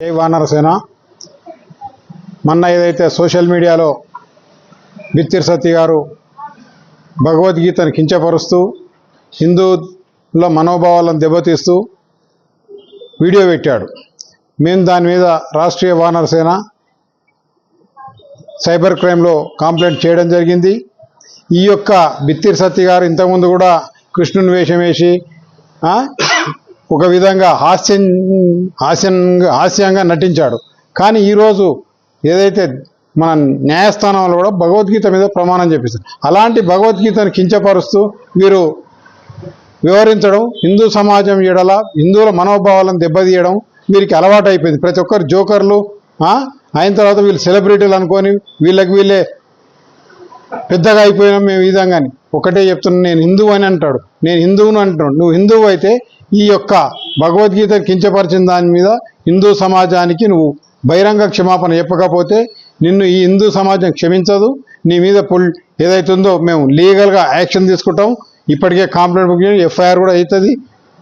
జై వానరసేన మొన్న ఏదైతే సోషల్ మీడియాలో బిత్తిర్ సతీ గారు భగవద్గీతను కించపరుస్తూ హిందూల మనోభావాలను దెబ్బతీస్తూ వీడియో పెట్టాడు. మేము దాని మీద రాష్ట్రీయ వానరసేన సైబర్ క్రైమ్లో కంప్లైంట్ చేయడం జరిగింది. ఈ యొక్క బిత్తిర్ సతీ గారు ఇంతకుముందు కూడా కృష్ణుని వేషం వేసి ఒక విధంగా హాస్యం హాస్యంగా హాస్యంగా నటించాడు. కానీ ఈరోజు ఏదైతే మన న్యాయస్థానంలో కూడా భగవద్గీత మీద ప్రమాణం చేపిస్తారు. అలాంటి భగవద్గీతను కించపరుస్తూ వీరు వివరించడం హిందూ సమాజం ఎడల హిందువుల మనోభావాలను దెబ్బతీయడం వీరికి అలవాటు అయిపోయింది. ప్రతి ఒక్కరు జోకర్లు అయిన తర్వాత వీళ్ళు సెలబ్రిటీలు అనుకొని వీళ్ళకి వీళ్ళే పెద్దగా అయిపోయినాం మేము ఈ విధంగాని. ఒకటే చెప్తున్నాను నేను హిందువు అని అంటాడు. నేను హిందువును అంటాడు నువ్వు హిందువు అయితే ఈ యొక్క భగవద్గీతను కించపరిచిన దాని మీద హిందూ సమాజానికి నువ్వు బహిరంగ క్షమాపణ చెప్పకపోతే నిన్ను ఈ హిందూ సమాజం క్షమించదు. నీ మీద పుల్ ఏదైతుందో మేము లీగల్గా యాక్షన్ తీసుకుంటాం. ఇప్పటికే కంప్లైంట్ బుక్ ఎఫ్ఐఆర్ కూడా అవుతుంది.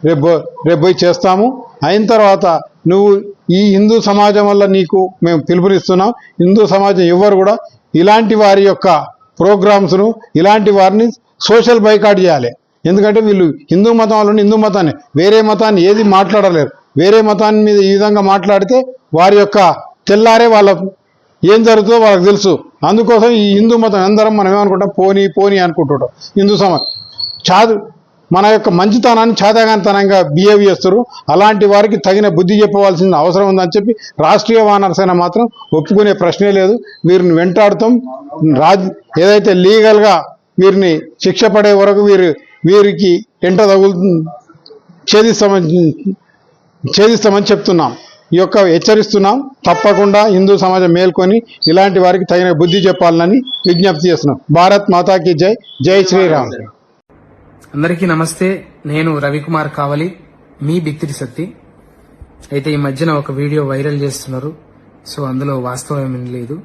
రేపు రేపు పోయి చేస్తాము. అయిన తర్వాత నువ్వు ఈ హిందూ సమాజం వల్ల నీకు మేము పిలుపునిస్తున్నాం. హిందూ సమాజం ఎవ్వరు కూడా ఇలాంటి వారి యొక్క ప్రోగ్రామ్స్ను ఇలాంటి వారిని సోషల్ బైకాట్ చేయాలి. ఎందుకంటే వీళ్ళు హిందూ మతం వాళ్ళు హిందూ మతాన్ని వేరే మతాన్ని ఏది మాట్లాడలేరు. వేరే మతాన్ని మీద ఈ విధంగా మాట్లాడితే వారి యొక్క తెల్లారే వాళ్ళ ఏం జరుగుతుందో వాళ్ళకి తెలుసు. అందుకోసం ఈ హిందూ మతం అందరం మనం ఏమనుకుంటాం? పోనీ పోనీ అనుకుంటుంటాం. హిందూ సమాజం చాదు మన యొక్క మంచితనాన్ని చాదాగానితనంగా బిహేవ్ చేస్తారు అలాంటి వారికి తగిన బుద్ధి చెప్పవలసిన అవసరం ఉందని చెప్పి రాష్ట్రీయ వానరసేన మాత్రం ఒప్పుకునే ప్రశ్నే లేదు. వీరిని వెంటాడుతాం. రాజ్ ఏదైతే లీగల్గా వీరిని శిక్ష పడే వరకు వీరు వీరికి ఎంట తగులు ఛేదిస్తామని ఛేదిస్తామని చెప్తున్నాం. ఈ యొక్క హెచ్చరిస్తున్నాం. తప్పకుండా హిందూ సమాజం మేల్కొని ఇలాంటి వారికి తగిన బుద్ధి చెప్పాలని విజ్ఞప్తి చేస్తున్నాం. భారత్ మాతాకి జై. జై శ్రీరామ్. అందరికీ నమస్తే. నేను రవికుమార్ కావలి. మీ బిత్తిరి సత్తి అయితే ఈ మధ్యన ఒక వీడియో వైరల్ చేస్తున్నారు. సో అందులో వాస్తవం ఏమీ లేదు.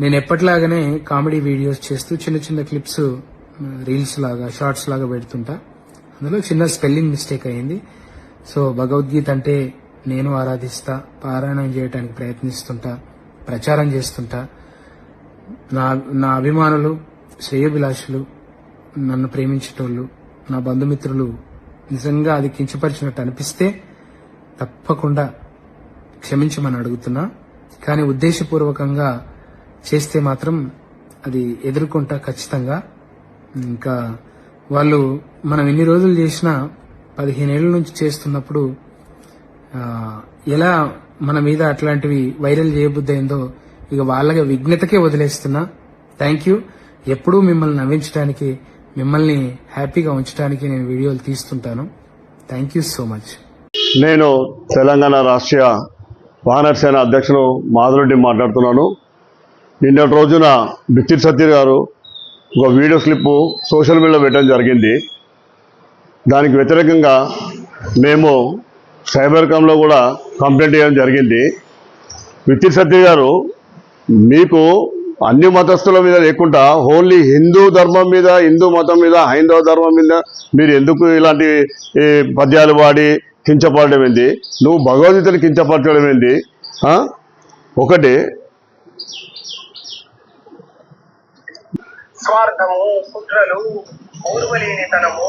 నేను ఎప్పటిలాగానే కామెడీ వీడియోస్ చేస్తూ చిన్న చిన్న క్లిప్స్ రీల్స్ లాగా షార్ట్స్ లాగా పెడుతుంటా. అందులో చిన్న స్పెల్లింగ్ మిస్టేక్ అయింది సో భగవద్గీత అంటే నేను ఆరాధిస్తా పారాయణం చేయడానికి ప్రయత్నిస్తుంటా ప్రచారం చేస్తుంటా. నా నా అభిమానులు శ్రేయోభిలాషులు నన్ను ప్రేమించేటోళ్ళు నా బంధుమిత్రులు నిజంగా అది కించపరిచినట్టు అనిపిస్తే తప్పకుండా క్షమించమని అడుగుతున్నా. కానీ ఉద్దేశపూర్వకంగా చేస్తే మాత్రం అది ఎదుర్కొంటా ఖచ్చితంగా. ఇంకా వాళ్ళు మనం ఎన్ని రోజులు చేసినా పదిహేనేళ్ళ నుంచి చేస్తున్నప్పుడు ఎలా మన మీద అట్లాంటివి వైరల్ చేయబుద్దయిందో ఇక వాళ్ళకి విఘ్నతకే వదిలేస్తున్నా. Thank you. ఎప్పుడూ మిమ్మల్ని నవ్వించడానికి మిమ్మల్ని హ్యాపీగా ఉంచడానికి నేను వీడియోలు తీస్తుంటాను. Thank you so much. నేను తెలంగాణ రాష్ట్రీయ వానర్ సేన అధ్యక్షుడు మాధురెడ్డి మాట్లాడుతున్నాను. నిన్నటి రోజున బిత్తిరి సత్యర్ గారు ఒక వీడియో స్లిప్ సోషల్ మీడియాలో పెట్టడం జరిగింది. దానికి వ్యతిరేకంగా మేము సైబర్ కామ్లో కూడా కంప్లైంట్ చేయడం జరిగింది. బిత్తిరి సత్య గారు మీకు అన్ని మతస్థుల మీద లేకుండా ఓన్లీ హిందూ ధర్మం మీద హిందూ మతం మీద హైందవ ధర్మం మీద మీరు ఎందుకు ఇలాంటి పద్యాలు వాడి కించపడడం ఏంది? నువ్వు భగవద్గీతను కించపరచడం ఏంది? ఒకటి స్వార్థము కుట్రలు ఊరువలేనితనము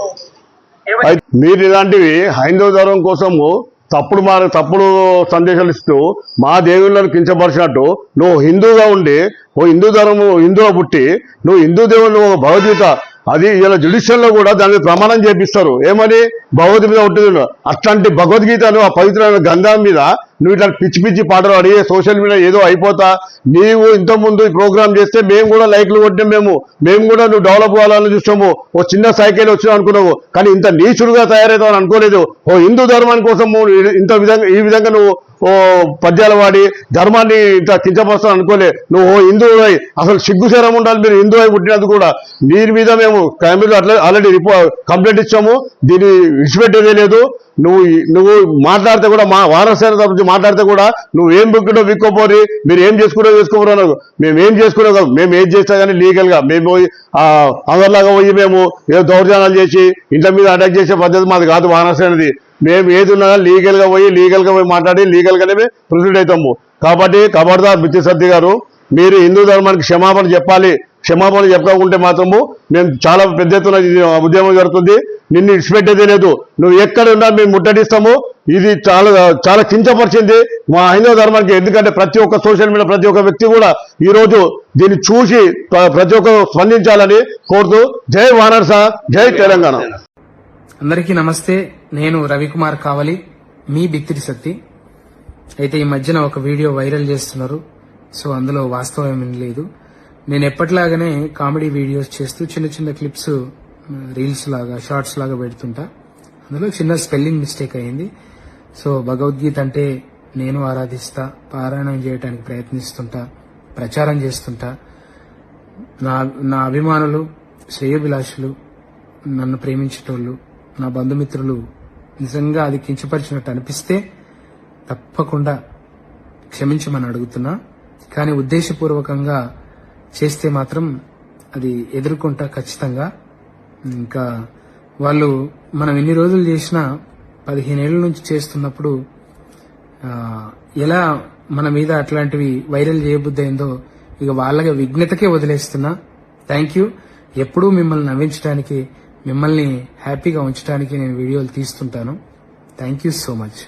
మీరు ఇలాంటివి హైందవ ధర్మం కోసము తప్పుడు మా తప్పుడు సందేశాలు ఇస్తూ మా దేవుళ్ళను కించపరిచినట్టు నువ్వు హిందూగా ఉండి ఓ హిందూ ధర్మము హిందువుగా పుట్టి నువ్వు హిందూ దేవుళ్ళు భగవద్గీత అది ఇలా జుడిషియల్లో కూడా దాని మీద ప్రమాణం చేపిస్తారు. ఏమని భగవద్గీత మీద ఉంటుంది అట్లాంటి భగవద్గీతను ఆ పవిత్రమైన గంధం మీద నువ్వు ఇట్లా పిచ్చి పిచ్చి పాటలు అడిగే సోషల్ మీడియా ఏదో అయిపోతా. నీవు ఇంతకుముందు ఈ ప్రోగ్రామ్ చేస్తే మేము కూడా లైక్లు కొట్టాం మేము. మేము కూడా నువ్వు డెవలప్ అవ్వాలని చూసాము ఓ చిన్న సైకిల్ వచ్చినావు అనుకున్నావు. కానీ ఇంత నీచుడుగా తయారవుతావు అనుకోలేదు. ఓ హిందూ ధర్మాని కోసం ఇంత విధంగా ఈ విధంగా నువ్వు ఓ పద్యాలు వాడి ధర్మాన్ని ఇంత కించపరుస్తాను అనుకోలే. నువ్వు ఓ హిందువు అసలు సిగ్గుశరం ఉండాలి మీరు హిందూ అయి పుట్టినందుకు కూడా. దీని మీద మేము క్రైమ్లో అట్లా ఆల్రెడీ రిపో కంప్లైంట్ ఇచ్చాము. దీన్ని విడిచిపెట్టేదే లేదు. నువ్వు నువ్వు మాట్లాడితే కూడా మా వారసేన తరపు మాట్లాడితే కూడా నువ్వు ఏం బుక్కినో విక్కోపోరి మీరు ఏం చేసుకున్నా చేసుకోపోరు అన్నారు మేము ఏం చేసుకునే కాదు మేము ఏం చేస్తా కానీ లీగల్గా మేము పోయి అందరిలాగా పోయి మేము ఏదో దౌర్జన్యాలు చేసి ఇంట్లో మీద అటాక్ చేసే పద్ధతి మాది కాదు వానసేనది మేము ఏదున్నా లీగల్గా పోయి లీగల్గా పోయి మాట్లాడి లీగల్గానే మేము ప్రొసీడ్ అవుతాము. కాబట్టి కబర్దార్ బిత్తి సర్ది గారు మీరు హిందూ ధర్మానికి క్షమాపణ చెప్పాలి. క్షమాపణ చెప్పకుంటే మాత్రము మేము చాలా పెద్ద ఎత్తున ఉద్యమం జరుగుతుంది. నిన్ను ఇడిచిపెట్టేదే లేదు. నువ్వు ఎక్కడ ఉన్నా మేము ముట్టడిస్తాము. ఇది చాలా చాలా కించపరిచింది మా హైందవ ధర్మానికి. ఎందుకంటే ప్రతి ఒక్క సోషల్ మీడియా ప్రతి ఒక్క వ్యక్తి కూడా ఈరోజు దీన్ని చూసి ప్రతి ఒక్కరు స్పందించాలని కోరుతూ జై వానర్స జై తెలంగాణ. అందరికీ నమస్తే. నేను రవికుమార్ కావలి. మీ బిత్తిరి సత్తి. అయితే ఈ మధ్యన ఒక వీడియో వైరల్ చేస్తున్నారు. సో అందులో వాస్తవం ఏమీ లేదు. నేను ఎప్పటిలాగానే కామెడీ వీడియోస్ చేస్తూ చిన్న చిన్న క్లిప్స్ రీల్స్ లాగా షార్ట్స్ లాగా పెడుతుంటా. అందులో చిన్న స్పెల్లింగ్ మిస్టేక్ అయింది. సో భగవద్గీత అంటే నేను ఆరాధిస్తా పారాయణం చేయడానికి ప్రయత్నిస్తుంటా ప్రచారం చేస్తుంటా. నా నా అభిమానులు శ్రేయోభిలాషులు నన్ను ప్రేమించేటోళ్ళు నా బంధుమిత్రులు నిజంగా అది కించపరిచినట్టు అనిపిస్తే తప్పకుండా క్షమించమని అడుగుతున్నా. కానీ ఉద్దేశపూర్వకంగా చేస్తే మాత్రం అది ఎదుర్కొంటా ఖచ్చితంగా. ఇంకా వాళ్ళు మనం ఎన్ని రోజులు చేసినా పదిహేనేళ్ళ నుంచి చేస్తున్నప్పుడు ఎలా మన మీద అట్లాంటివి వైరల్ చేయబుద్దయిందో ఇక వాళ్ళకి విఘ్నతకే వదిలేస్తున్నా. Thank you. ఎప్పుడూ మిమ్మల్ని నవ్వించడానికి మిమ్మల్ని హ్యాపీగా ఉంచడానికి నేను వీడియోలు తీస్తుంటాను. Thank you so much